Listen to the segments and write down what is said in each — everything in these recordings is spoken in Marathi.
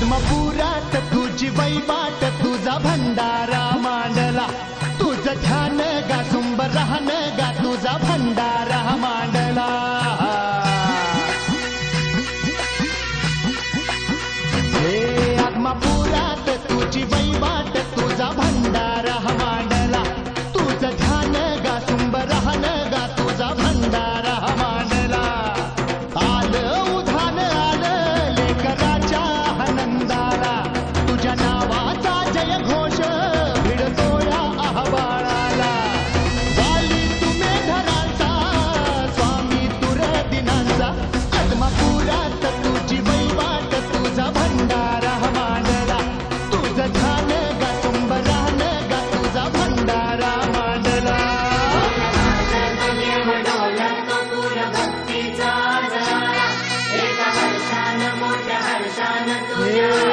आत्मपुरात तुझी वैवाट तुझा भंडारा मांडला. तुझं ध्यान गा सुंब राहन गा तुझा भंडारा मांडला. तुझं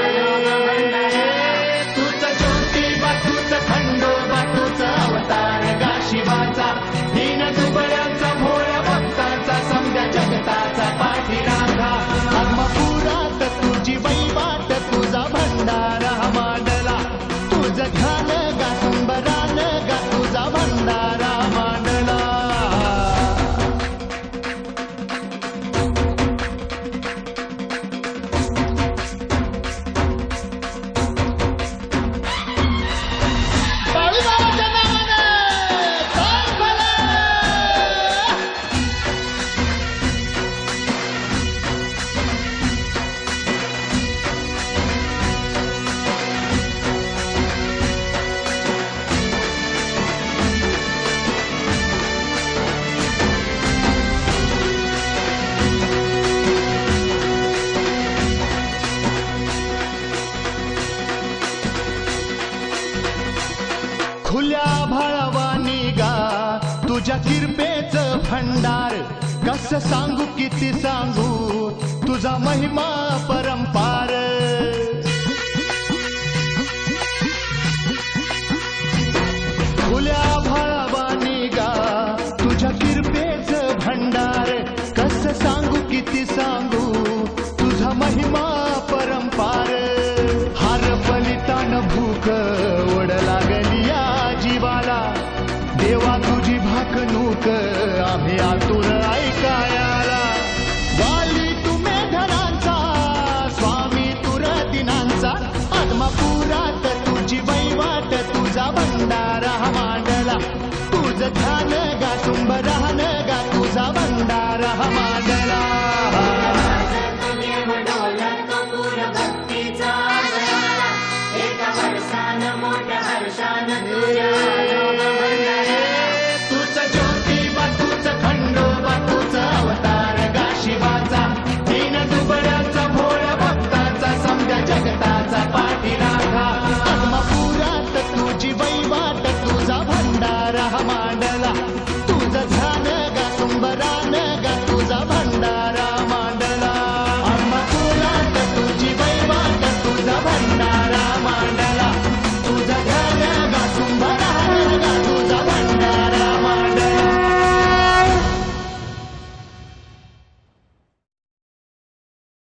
खुल्या भाळावा निगा तुझ्या किरपेच भंडार कस सांगू किती सांगू? तुझा महिमा परंपार. खुल्या भाळवानी निगा तुझ्या किरपेच भंडार कस सांगू किती सांगू? तुझा महिमा परंपार. हार फलितान भूक ओढ लागली. जीवाला देवा तुझी भाकणूक आम्ही आतुर ऐकायाला. वाली तुम्ही धनांचा स्वामी तुर दिनांचा आत्मापुरात तुझी वैवाट तुझा भंडारा मांडला. तुझं ध्यान गा तुंब राहन गा तुझा भंडारा मांडला. मोठ्या